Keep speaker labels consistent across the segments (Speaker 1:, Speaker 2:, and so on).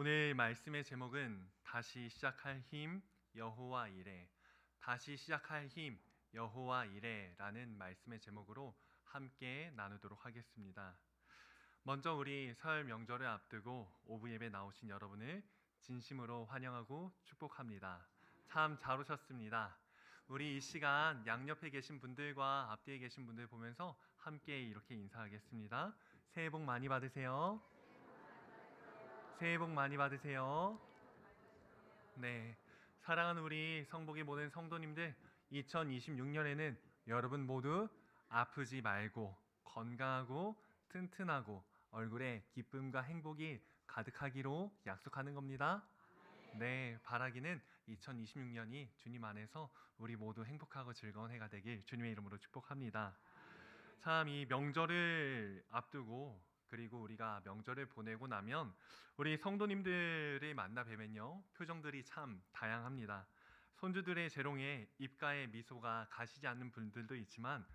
Speaker 1: 오늘 말씀의 제목은 다시 시작할 힘 여호와 이레 다시 시작할 힘 여호와 이레라는 말씀의 제목으로 함께 나누도록 하겠습니다. 먼저 우리 설 명절을 앞두고 오부 예배 나오신 여러분을 진심으로 환영하고 축복합니다. 참 잘 오셨습니다. 우리 이 시간 양옆에 계신 분들과 앞뒤에 계신 분들 보면서 함께 이렇게 인사하겠습니다. 새해 복 많이 받으세요. 새해 복 많이 받으세요. 네. 사랑하는 우리 성복의 모든 성도님들, 2026년에는 여러분 모두 아프지 말고 건강하고 튼튼하고 얼굴에 기쁨과 행복이 가득하기로 약속하는 겁니다. 네, 바라기는 2026년이 주님 안에서 우리 모두 행복하고 즐거운 해가 되길 주님의 이름으로 축복합니다. 참 이 명절을 앞두고 그리고 우리가 명절을 보내고 나면 우리 성도님들을 만나 뵈면요 표정들이 참 다양합니다. 손주들의 재롱에 입가에 미소가 가시지 않는 분들도 있지만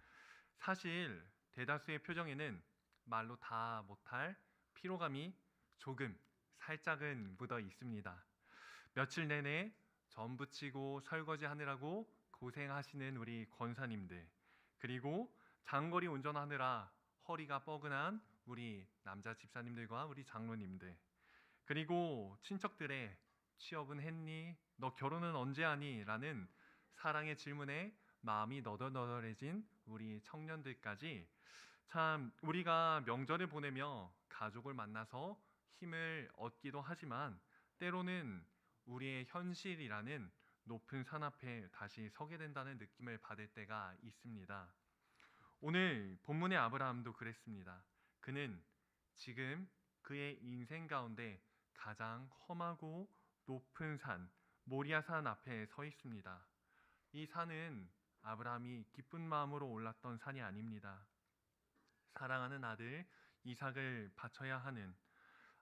Speaker 1: 사실 대다수의 표정에는 말로 다 못할 피로감이 조금 살짝은 묻어 있습니다. 며칠 내내 전 부 치고 설거지 하느라고 고생하시는 우리 권사님들 그리고 장거리 운전하느라 허리가 뻐근한 우리 남자 집사님들과 우리 장로님들 그리고 친척들의 취업은 했니? 너 결혼은 언제 하니? 라는 사랑의 질문에 마음이 너덜너덜해진 우리 청년들까지 참 우리가 명절을 보내며 가족을 만나서 힘을 얻기도 하지만 때로는 우리의 현실이라는 높은 산 앞에 다시 서게 된다는 느낌을 받을 때가 있습니다. 오늘 본문의 아브라함도 그랬습니다. 그는 지금 그의 인생 가운데 가장 험하고 높은 산, 모리아 산 앞에 서 있습니다. 이 산은 아브라함이 기쁜 마음으로 올랐던 산이 아닙니다. 사랑하는 아들 이삭을 바쳐야 하는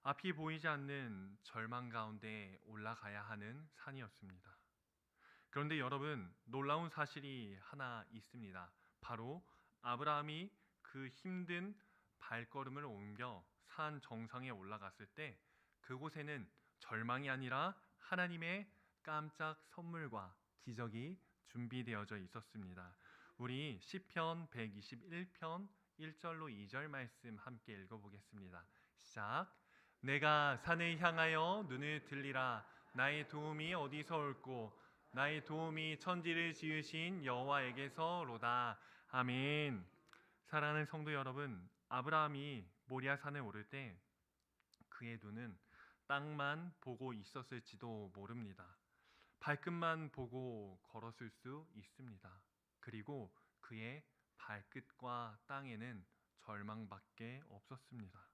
Speaker 1: 앞이 보이지 않는 절망 가운데 올라가야 하는 산이었습니다. 그런데 여러분 놀라운 사실이 하나 있습니다. 바로 아브라함이 그 힘든 발걸음을 옮겨 산 정상에 올라갔을 때 그곳에는 절망이 아니라 하나님의 깜짝 선물과 기적이 준비되어져 있었습니다. 우리 시편 121편 1절로 2절 말씀 함께 읽어 보겠습니다. 시작. 내가 산을 향하여 눈을 들리라 나의 도움이 어디서 올꼬 나의 도움이 천지를 지으신 여호와에게서로다. 아멘. 사랑하는 성도 여러분, 아브라함이 모리아 산에 오를 때 그의 눈은 땅만 보고 있었을지도 모릅니다. 발끝만 보고 걸었을 수 있습니다. 그리고 그의 발끝과 땅에는 절망밖에 없었습니다.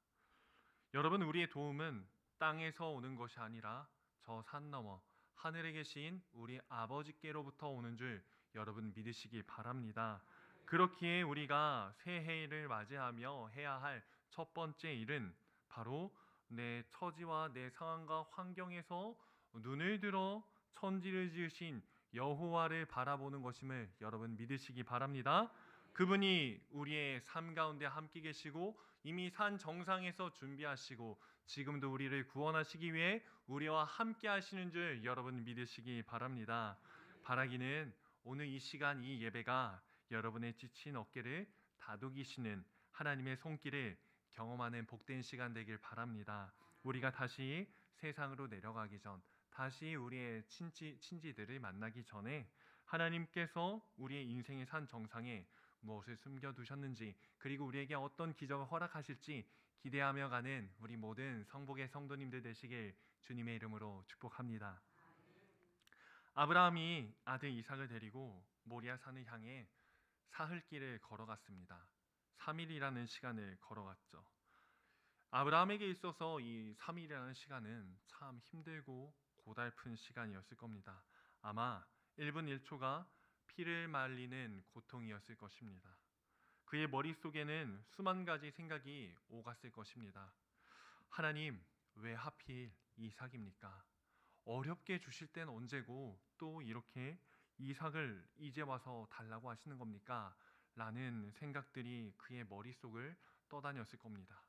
Speaker 1: 여러분, 우리의 도움은 땅에서 오는 것이 아니라 저 산 너머 하늘에 계신 우리 아버지께로부터 오는 줄 여러분 믿으시기 바랍니다. 그렇기에 우리가 새해를 맞이하며 해야 할 첫 번째 일은 바로 내 처지와 내 상황과 환경에서 눈을 들어 천지를 지으신 여호와를 바라보는 것임을 여러분 믿으시기 바랍니다. 그분이 우리의 삶 가운데 함께 계시고 이미 산 정상에서 준비하시고 지금도 우리를 구원하시기 위해 우리와 함께 하시는 줄 여러분 믿으시기 바랍니다. 바라기는 오늘 이 시간 이 예배가 여러분의 지친 어깨를 다독이시는 하나님의 손길을 경험하는 복된 시간 되길 바랍니다. 우리가 다시 세상으로 내려가기 전, 다시 우리의 친지, 친지들을 만나기 전에 하나님께서 우리의 인생의 산 정상에 무엇을 숨겨 두셨는지 그리고 우리에게 어떤 기적을 허락하실지 기대하며 가는 우리 모든 성복의 성도님들 되시길 주님의 이름으로 축복합니다. 아브라함이 아들 이삭을 데리고 모리아 산을 향해 사흘길을 걸어갔습니다. 3일이라는 시간을 걸어갔죠. 아브라함에게 있어서 이 3일이라는 시간은 참 힘들고 고달픈 시간이었을 겁니다. 아마 1분 1초가 피를 말리는 고통이었을 것입니다. 그의 머릿속에는 수만 가지 생각이 오갔을 것입니다. 하나님, 왜 하필 이삭입니까? 어렵게 주실 땐 언제고 또 이렇게 이삭을 이제 와서 달라고 하시는 겁니까? 라는 생각들이 그의 머릿속을 떠다녔을 겁니다.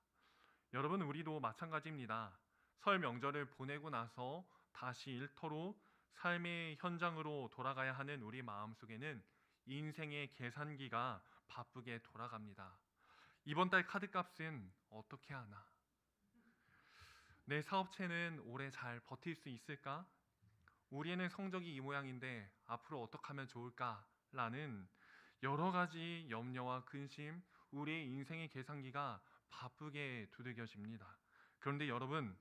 Speaker 1: 여러분, 우리도 마찬가지입니다. 설 명절을 보내고 나서 다시 일터로 삶의 현장으로 돌아가야 하는 우리 마음속에는 인생의 계산기가 바쁘게 돌아갑니다. 이번 달 카드 값은 어떻게 하나? 내 사업체는 올해 잘 버틸 수 있을까? 우리는 성적이 이 모양인데 앞으로 어떻게 하면 좋을까? 라는 여러 가지 염려와 근심, 우리의 인생의 계산기가 바쁘게 두들겨집니다. 그런데 여러분,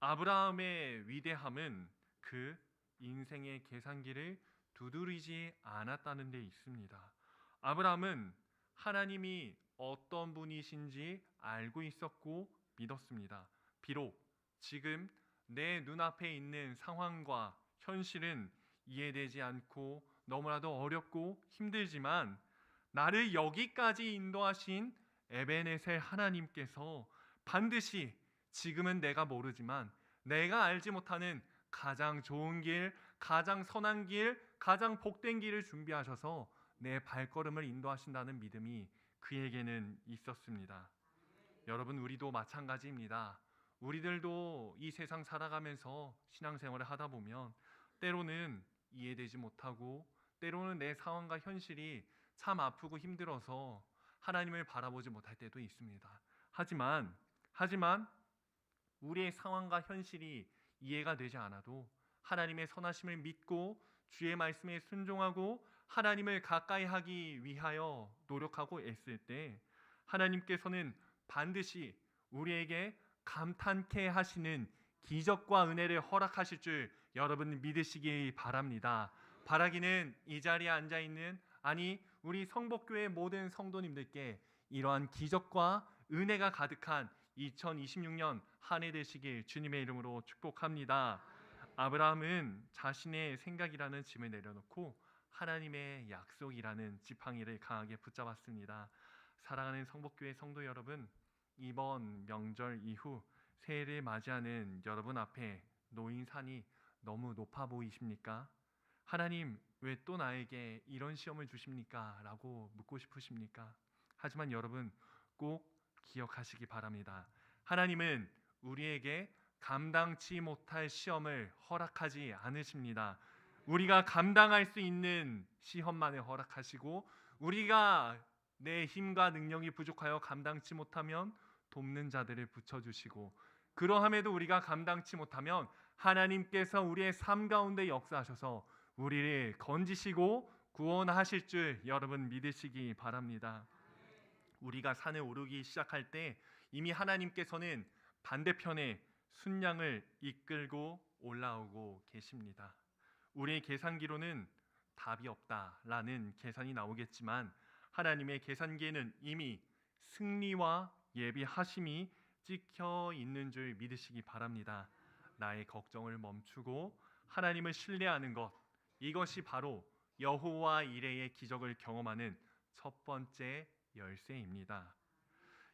Speaker 1: 아브라함의 위대함은 그 인생의 계산기를 두드리지 않았다는 데 있습니다. 아브라함은 하나님이 어떤 분이신지 알고 있었고 믿었습니다. 비록 지금 내 눈앞에 있는 상황과 현실은 이해되지 않고 너무나도 어렵고 힘들지만 나를 여기까지 인도하신 에베네셀 하나님께서 반드시 지금은 내가 모르지만 내가 알지 못하는 가장 좋은 길, 가장 선한 길, 가장 복된 길을 준비하셔서 내 발걸음을 인도하신다는 믿음이 그에게는 있었습니다. 여러분 우리도 마찬가지입니다. 우리들도 이 세상 살아가면서 신앙생활을 하다 보면 때로는 이해되지 못하고 때로는 내 상황과 현실이 참 아프고 힘들어서 하나님을 바라보지 못할 때도 있습니다. 하지만 하지만 우리의 상황과 현실이 이해가 되지 않아도 하나님의 선하심을 믿고 주의 말씀에 순종하고 하나님을 가까이 하기 위하여 노력하고 애쓸 때 하나님께서는 반드시 우리에게 감탄케 하시는 기적과 은혜를 허락하실 줄 여러분 믿으시기 바랍니다. 바라기는 이 자리에 앉아 있는 아니 우리 성복교회 모든 성도님들께 이러한 기적과 은혜가 가득한 2026년 한 해 되시길 주님의 이름으로 축복합니다. 아브라함은 자신의 생각이라는 짐을 내려놓고 하나님의 약속이라는 지팡이를 강하게 붙잡았습니다. 사랑하는 성복교회 성도 여러분, 이번 명절 이후 새해를 맞이하는 여러분 앞에 놓인 산이 너무 높아 보이십니까? 하나님, 왜 또 나에게 이런 시험을 주십니까? 라고 묻고 싶으십니까? 하지만 여러분 꼭 기억하시기 바랍니다. 하나님은 우리에게 감당치 못할 시험을 허락하지 않으십니다. 우리가 감당할 수 있는 시험만을 허락하시고 우리가 내 힘과 능력이 부족하여 감당치 못하면 돕는 자들을 붙여주시고 그러함에도 우리가 감당치 못하면 하나님께서 우리의 삶 가운데 역사하셔서 우리를 건지시고 구원하실 줄 여러분 믿으시기 바랍니다. 우리가 산에 오르기 시작할 때 이미 하나님께서는 반대편에 순양을 이끌고 올라오고 계십니다. 우리의 계산기로는 답이 없다라는 계산이 나오겠지만 하나님의 계산기에는 이미 승리와 예비하심이 찍혀 있는 줄 믿으시기 바랍니다. 나의 걱정을 멈추고 하나님을 신뢰하는 것 이것이 바로 여호와 이레의 기적을 경험하는 첫 번째 열쇠입니다.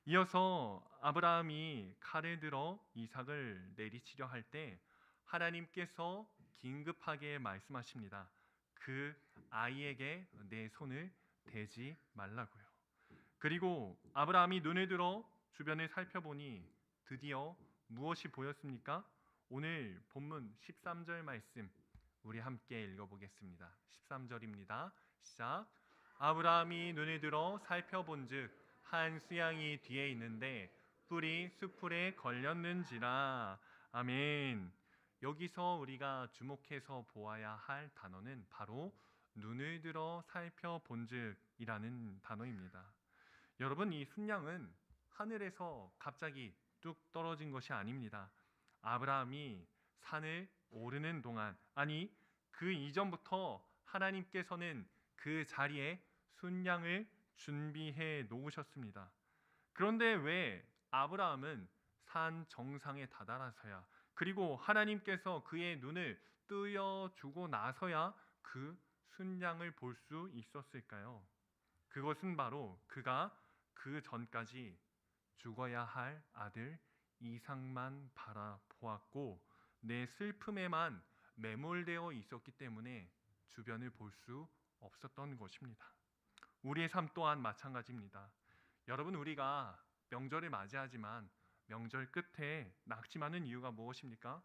Speaker 1: 이어서 아브라함이 칼을 들어 이삭을 내리치려 할 때 하나님께서 긴급하게 말씀하십니다. 그 아이에게 내 손을 대지 말라고요. 그리고 아브라함이 눈을 들어 주변을 살펴보니 드디어 무엇이 보였습니까? 오늘 본문 13절 말씀 우리 함께 읽어보겠습니다. 13절입니다. 시작. 아브라함이 눈을 들어 살펴본즉 한 수양이 뒤에 있는데 뿔이 수풀에 걸렸는지라. 아멘. 여기서 우리가 주목해서 보아야 할 단어는 바로 눈을 들어 살펴본즉이라는 단어입니다. 여러분 이 순양은 하늘에서 갑자기 뚝 떨어진 것이 아닙니다. 아브라함이 산을 오르는 동안 아니 그 이전부터 하나님께서는 그 자리에 순양을 준비해 놓으셨습니다. 그런데 왜 아브라함은 산 정상에 다다라서야 그리고 하나님께서 그의 눈을 뜨여 주고 나서야 그 순양을 볼 수 있었을까요? 그것은 바로 그가 그 전까지 죽어야 할 아들 이상만 바라보았고 내 슬픔에만 매몰되어 있었기 때문에 주변을 볼 수 없었던 것입니다. 우리의 삶 또한 마찬가지입니다. 여러분 우리가 명절을 맞이하지만 명절 끝에 낙심하는 이유가 무엇입니까?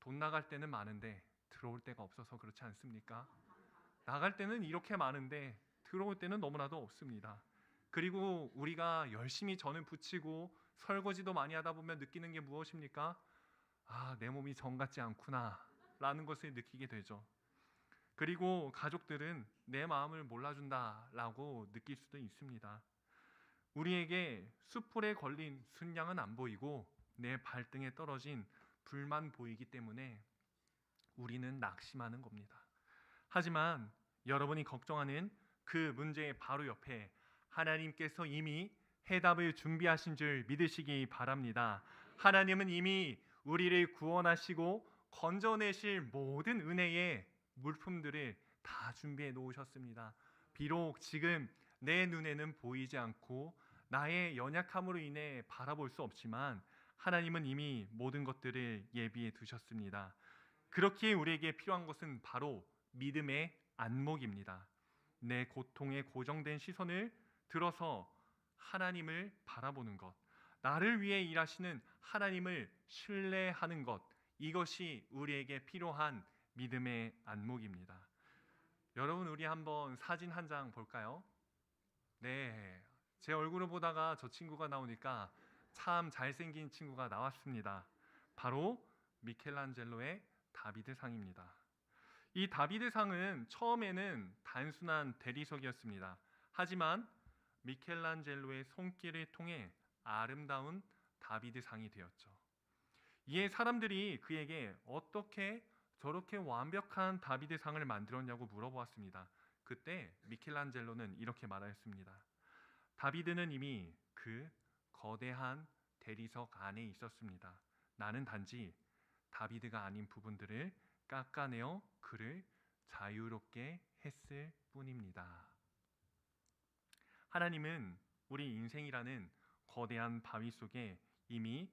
Speaker 1: 돈 나갈 때는 많은데 들어올 때가 없어서 그렇지 않습니까? 나갈 때는 이렇게 많은데 들어올 때는 너무나도 없습니다. 그리고 우리가 열심히 전을 붙이고 설거지도 많이 하다 보면 느끼는 게 무엇입니까? 아, 내 몸이 정 같지 않구나. 라는 것을 느끼게 되죠. 그리고 가족들은 내 마음을 몰라준다라고 느낄 수도 있습니다. 우리에게 숯불에 걸린 순양은 안 보이고 내 발등에 떨어진 불만 보이기 때문에 우리는 낙심하는 겁니다. 하지만 여러분이 걱정하는 그 문제의 바로 옆에 하나님께서 이미 해답을 준비하신 줄 믿으시기 바랍니다. 하나님은 이미 우리를 구원하시고 건져내실 모든 은혜의 물품들을 다 준비해 놓으셨습니다. 비록 지금 내 눈에는 보이지 않고 나의 연약함으로 인해 바라볼 수 없지만 하나님은 이미 모든 것들을 예비해 두셨습니다. 그렇기에 우리에게 필요한 것은 바로 믿음의 안목입니다. 내 고통에 고정된 시선을 들어서 하나님을 바라보는 것, 나를 위해 일하시는 하나님을 신뢰하는 것, 이것이 우리에게 필요한 믿음의 안목입니다. 여러분, 우리 한번 사진 한 장 볼까요? 네. 제 얼굴을 보다가 저 친구가 나오니까 참 잘생긴 친구가 나왔습니다. 바로 미켈란젤로의 다비드상입니다. 이 다비드상은 처음에는 단순한 대리석이었습니다. 하지만 미켈란젤로의 손길을 통해 아름다운 다비드 상이 되었죠. 이에 사람들이 그에게 어떻게 저렇게 완벽한 다비드 상을 만들었냐고 물어보았습니다. 그때 미켈란젤로는 이렇게 말하였습니다. 다비드는 이미 그 거대한 대리석 안에 있었습니다. 나는 단지 다비드가 아닌 부분들을 깎아내어 그를 자유롭게 했을 뿐입니다. 하나님은 우리 인생이라는 거대한 바위 속에 이미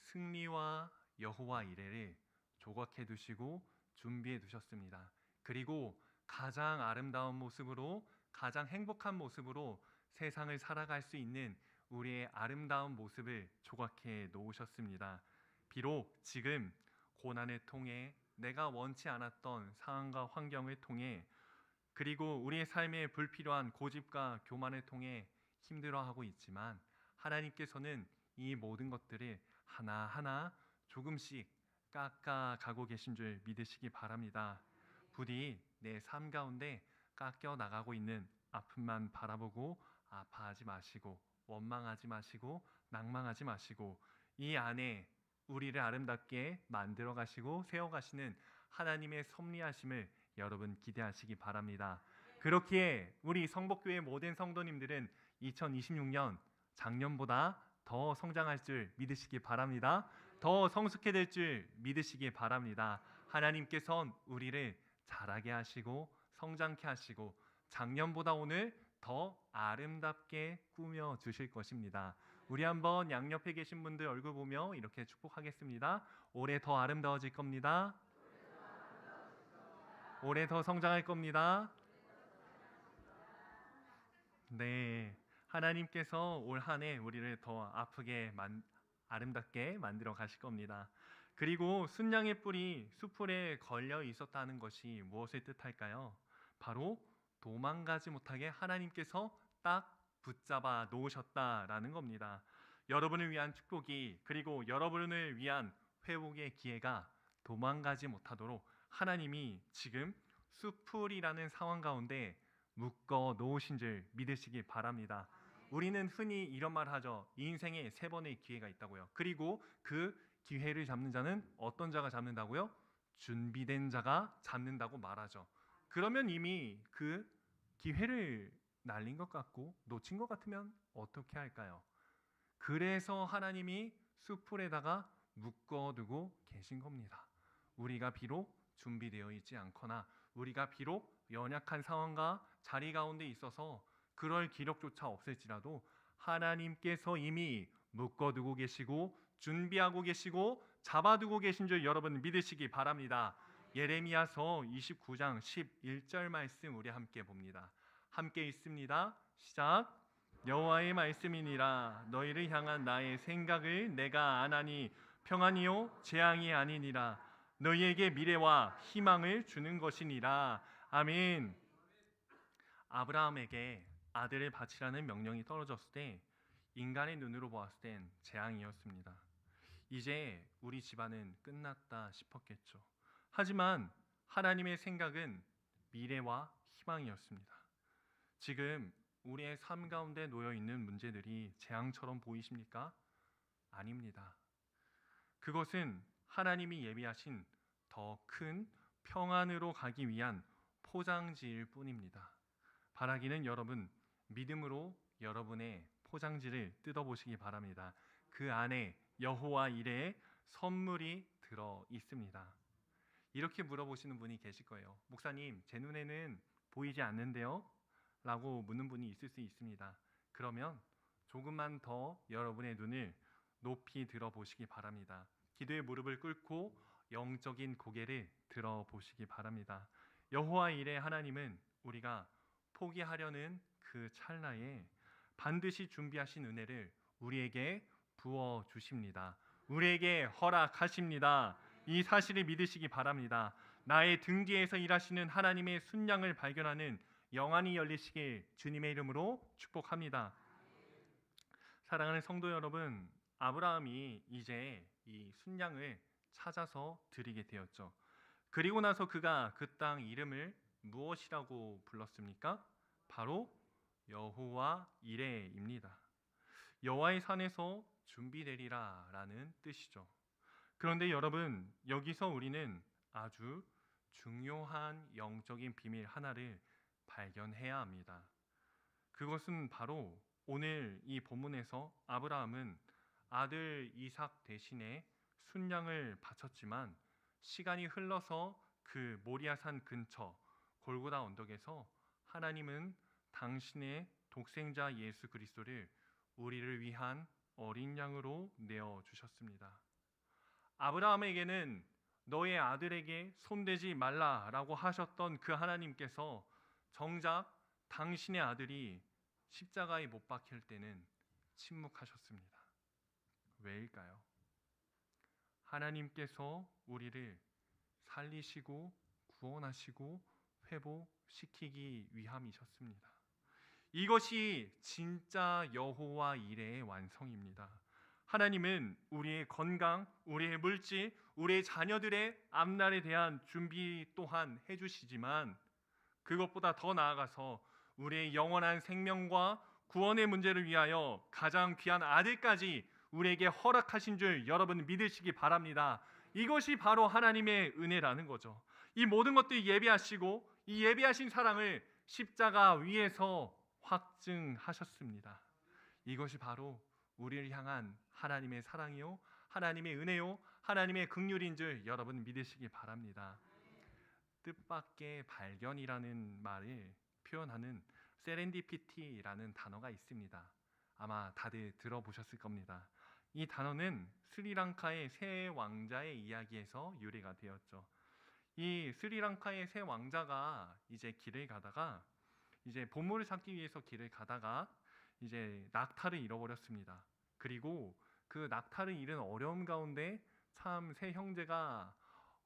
Speaker 1: 승리와 여호와 이레를 조각해 두시고 준비해 두셨습니다. 그리고 가장 아름다운 모습으로 가장 행복한 모습으로 세상을 살아갈 수 있는 우리의 아름다운 모습을 조각해 놓으셨습니다. 비록 지금 고난을 통해 내가 원치 않았던 상황과 환경을 통해 그리고 우리의 삶에 불필요한 고집과 교만을 통해 힘들어하고 있지만 하나님께서는 이 모든 것들을 하나하나 조금씩 깎아 가고 계신 줄 믿으시기 바랍니다. 부디 내 삶 가운데 깎여 나가고 있는 아픔만 바라보고 아파하지 마시고 원망하지 마시고 낭망하지 마시고 이 안에 우리를 아름답게 만들어 가시고 세워 가시는 하나님의 섭리하심을 여러분 기대하시기 바랍니다. 그렇기에 우리 성복교회 모든 성도님들은 2026년 작년보다 더 성장할 줄 믿으시기 바랍니다. 더 성숙해질 줄 믿으시기 바랍니다. 하나님께서 우리를 자라게 하시고 성장케 하시고 작년보다 오늘 더 아름답게 꾸며 주실 것입니다. 우리 한번 양옆에 계신 분들 얼굴 보며 이렇게 축복하겠습니다. 올해 더 아름다워질 겁니다. 올해 더 성장할 겁니다. 네. 하나님께서 올 한 해 우리를 더 아프게 만, 아름답게 만들어 가실 겁니다. 그리고 순양의 뿔이 수풀에 걸려 있었다는 것이 무엇을 뜻할까요? 바로 도망가지 못하게 하나님께서 딱 붙잡아 놓으셨다라는 겁니다. 여러분을 위한 축복이 그리고 여러분을 위한 회복의 기회가 도망가지 못하도록 하나님이 지금 수풀이라는 상황 가운데 묶어 놓으신 줄 믿으시기 바랍니다. 우리는 흔히 이런 말 하죠. 인생에 세 번의 기회가 있다고요. 그리고 그 기회를 잡는 자는 어떤 자가 잡는다고요? 준비된 자가 잡는다고 말하죠. 그러면 이미 그 기회를 날린 것 같고 놓친 것 같으면 어떻게 할까요? 그래서 하나님이 수풀에다가 묶어두고 계신 겁니다. 우리가 비록 준비되어 있지 않거나 우리가 비록 연약한 상황과 자리 가운데 있어서 그럴 기력조차 없을지라도 하나님께서 이미 묶어두고 계시고 준비하고 계시고 잡아두고 계신 줄 여러분 믿으시기 바랍니다. 예레미야서 29장 11절 말씀 우리 함께 봅니다. 함께 읽습니다. 시작. 여호와의 말씀이니라 너희를 향한 나의 생각을 내가 아나니 평안이요 재앙이 아니니라 너희에게 미래와 희망을 주는 것이니라 아멘. 아브라함에게 아들을 바치라는 명령이 떨어졌을 때 인간의 눈으로 보았을 땐 재앙이었습니다. 이제 우리 집안은 끝났다 싶었겠죠. 하지만 하나님의 생각은 미래와 희망이었습니다. 지금 우리의 삶 가운데 놓여 있는 문제들이 재앙처럼 보이십니까? 아닙니다. 그것은 하나님이 예비하신 더 큰 평안으로 가기 위한 포장지일 뿐입니다. 바라기는 여러분 믿음으로 여러분의 포장지를 뜯어보시기 바랍니다. 그 안에 여호와 이레의 선물이 들어 있습니다. 이렇게 물어보시는 분이 계실 거예요. 목사님, 제 눈에는 보이지 않는데요? 라고 묻는 분이 있을 수 있습니다. 그러면 조금만 더 여러분의 눈을 높이 들어 보시기 바랍니다. 기도의 무릎을 꿇고 영적인 고개를 들어보시기 바랍니다. 여호와 이레 하나님은 우리가 포기하려는 그 찰나에 반드시 준비하신 은혜를 우리에게 부어 주십니다. 우리에게 허락하십니다. 이 사실을 믿으시기 바랍니다. 나의 등 뒤에서 일하시는 하나님의 순양을 발견하는 영안이 열리시길 주님의 이름으로 축복합니다. 사랑하는 성도 여러분, 아브라함이 이제 이 순양을 찾아서 드리게 되었죠. 그리고 나서 그가 그 땅 이름을 무엇이라고 불렀습니까? 바로 여호와 이레입니다. 여호와의 산에서 준비되리라라는 뜻이죠. 그런데 여러분 여기서 우리는 아주 중요한 영적인 비밀 하나를 발견해야 합니다. 그것은 바로 오늘 이 본문에서 아브라함은 아들 이삭 대신에 순양을 바쳤지만 시간이 흘러서 그 모리아산 근처 골고다 언덕에서 하나님은 당신의 독생자 예수 그리스도를 우리를 위한 어린 양으로 내어 주셨습니다. 아브라함에게는 너의 아들에게 손대지 말라라고 하셨던 그 하나님께서 정작 당신의 아들이 십자가에 못 박힐 때는 침묵하셨습니다. 왜일까요? 하나님께서 우리를 살리시고 구원하시고 회복시키기 위함이셨습니다. 이것이 진짜 여호와 일의 완성입니다. 하나님은 우리의 건강, 우리의 물질, 우리의 자녀들의 앞날에 대한 준비 또한 해주시지만 그것보다 더 나아가서 우리의 영원한 생명과 구원의 문제를 위하여 가장 귀한 아들까지 우리에게 허락하신 줄 여러분 믿으시기 바랍니다. 이것이 바로 하나님의 은혜라는 거죠. 이 모든 것들이 예비하시고 이 예비하신 사랑을 십자가 위에서 확증하셨습니다. 이것이 바로 우리를 향한 하나님의 사랑이요, 하나님의 은혜요, 하나님의 긍휼인 줄 여러분 믿으시기 바랍니다. 뜻밖의 발견이라는 말을 표현하는 세렌디피티라는 단어가 있습니다. 아마 다들 들어보셨을 겁니다. 이 단어는 스리랑카의 새 왕자의 이야기에서 유래가 되었죠. 이 스리랑카의 새 왕자가 이제 길을 가다가 이제 보물을 찾기 위해서 길을 가다가 이제 낙타를 잃어버렸습니다. 그리고 그 낙타를 잃은 어려움 가운데 참 새 형제가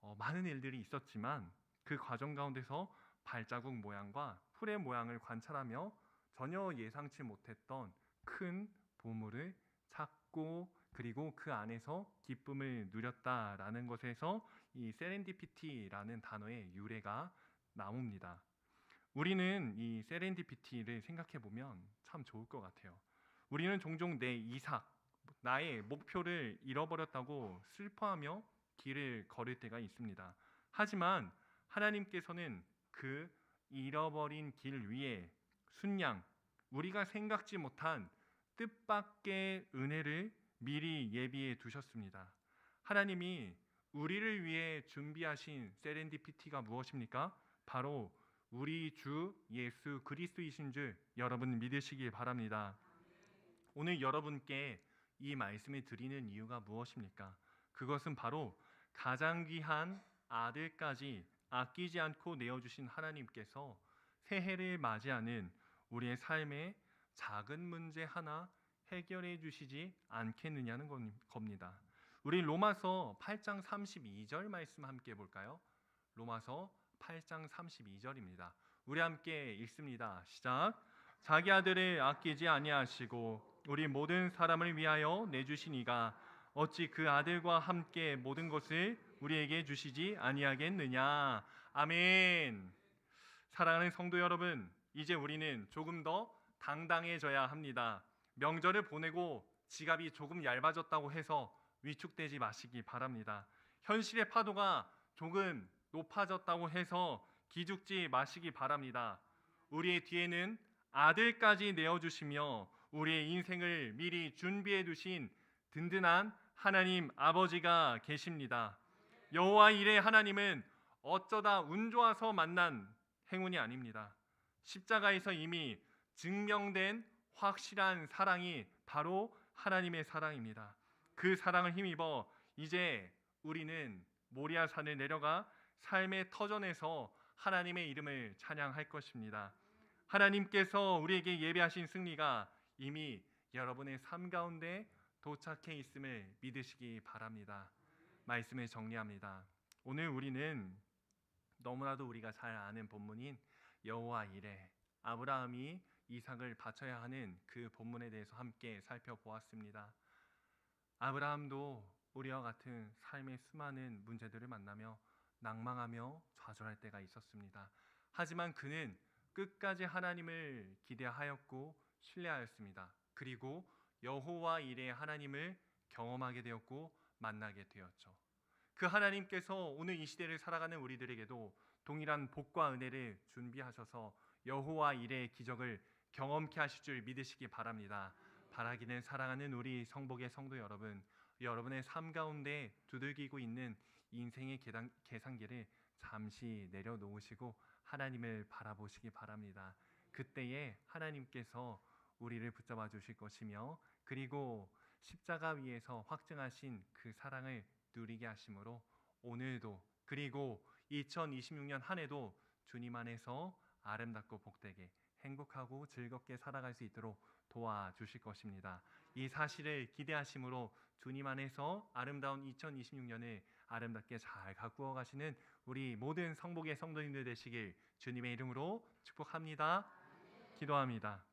Speaker 1: 어, 많은 일들이 있었지만 그 과정 가운데서 발자국 모양과 풀의 모양을 관찰하며 전혀 예상치 못했던 큰 보물을 찾고 그리고 그 안에서 기쁨을 누렸다라는 것에서 이 세렌디피티라는 단어의 유래가 나옵니다. 우리는 이 세렌디피티를 생각해 보면 참 좋을 것 같아요. 우리는 종종 내 이삭, 나의 목표를 잃어버렸다고 슬퍼하며 길을 걸을 때가 있습니다. 하지만 하나님께서는 그 잃어버린 길 위에 순양, 우리가 생각지 못한 뜻밖의 은혜를 미리 예비해 두셨습니다. 하나님이 우리를 위해 준비하신 세렌디피티가 무엇입니까? 바로 우리 주 예수 그리스도이신 줄 여러분 믿으시기 바랍니다. 오늘 여러분께 이 말씀을 드리는 이유가 무엇입니까? 그것은 바로 가장 귀한 아들까지 아끼지 않고 내어주신 하나님께서 새해를 맞이하는 우리의 삶에 작은 문제 하나 해결해 주시지 않겠느냐는 건- 겁니다. 우리 로마서 8장 32절 말씀 함께 볼까요? 로마서 8장 32절입니다. 우리 함께 읽습니다. 시작. 자기 아들을 아끼지 아니하시고 우리 모든 사람을 위하여 내주신 이가 어찌 그 아들과 함께 모든 것을 우리에게 주시지 아니하겠느냐. 아멘. 사랑하는 성도 여러분, 이제 우리는 조금 더 당당해져야 합니다. 명절을 보내고 지갑이 조금 얇아졌다고 해서 위축되지 마시기 바랍니다. 현실의 파도가 조금 높아졌다고 해서 기죽지 마시기 바랍니다. 우리의 뒤에는 아들까지 내어주시며 우리의 인생을 미리 준비해 두신 든든한 하나님 아버지가 계십니다. 여호와 일의 하나님은 어쩌다 운 좋아서 만난 행운이 아닙니다. 십자가에서 이미 증명된 확실한 사랑이 바로 하나님의 사랑입니다. 그 사랑을 힘입어 이제 우리는 모리아 산을 내려가 삶의 터전에서 하나님의 이름을 찬양할 것입니다. 하나님께서 우리에게 예배하신 승리가 이미 여러분의 삶 가운데 도착해 있음을 믿으시기 바랍니다. 말씀을 정리합니다. 오늘 우리는 너무나도 우리가 잘 아는 본문인 여호와 이레 아브라함이 이삭을 바쳐야 하는 그 본문에 대해서 함께 살펴보았습니다. 아브라함도 우리와 같은 삶의 수많은 문제들을 만나며 낭망하며 좌절할 때가 있었습니다. 하지만 그는 끝까지 하나님을 기대하였고 신뢰하였습니다. 그리고 여호와 이레 하나님을 경험하게 되었고 만나게 되었죠. 그 하나님께서 오늘 이 시대를 살아가는 우리들에게도 동일한 복과 은혜를 준비하셔서 여호와 이레의 기적을 경험케 하실 줄 믿으시기 바랍니다. 바라기는 사랑하는 우리 성복의 성도 여러분, 여러분의 삶 가운데 두들기고 있는 인생의 계단, 계산기를 잠시 내려놓으시고 하나님을 바라보시기 바랍니다. 그때에 하나님께서 우리를 붙잡아 주실 것이며 그리고 십자가 위에서 확증하신 그 사랑을 누리게 하심으로 오늘도 그리고 2026년 한 해도 주님 안에서 아름답고 복되게 행복하고 즐겁게 살아갈 수 있도록 도와주실 것입니다. 이 사실을 기대하심으로 주님 안에서 아름다운 2026년을 아름답게 잘 가꾸어 가시는 우리 모든 성복의 성도님들 되시길 주님의 이름으로 축복합니다. 기도합니다.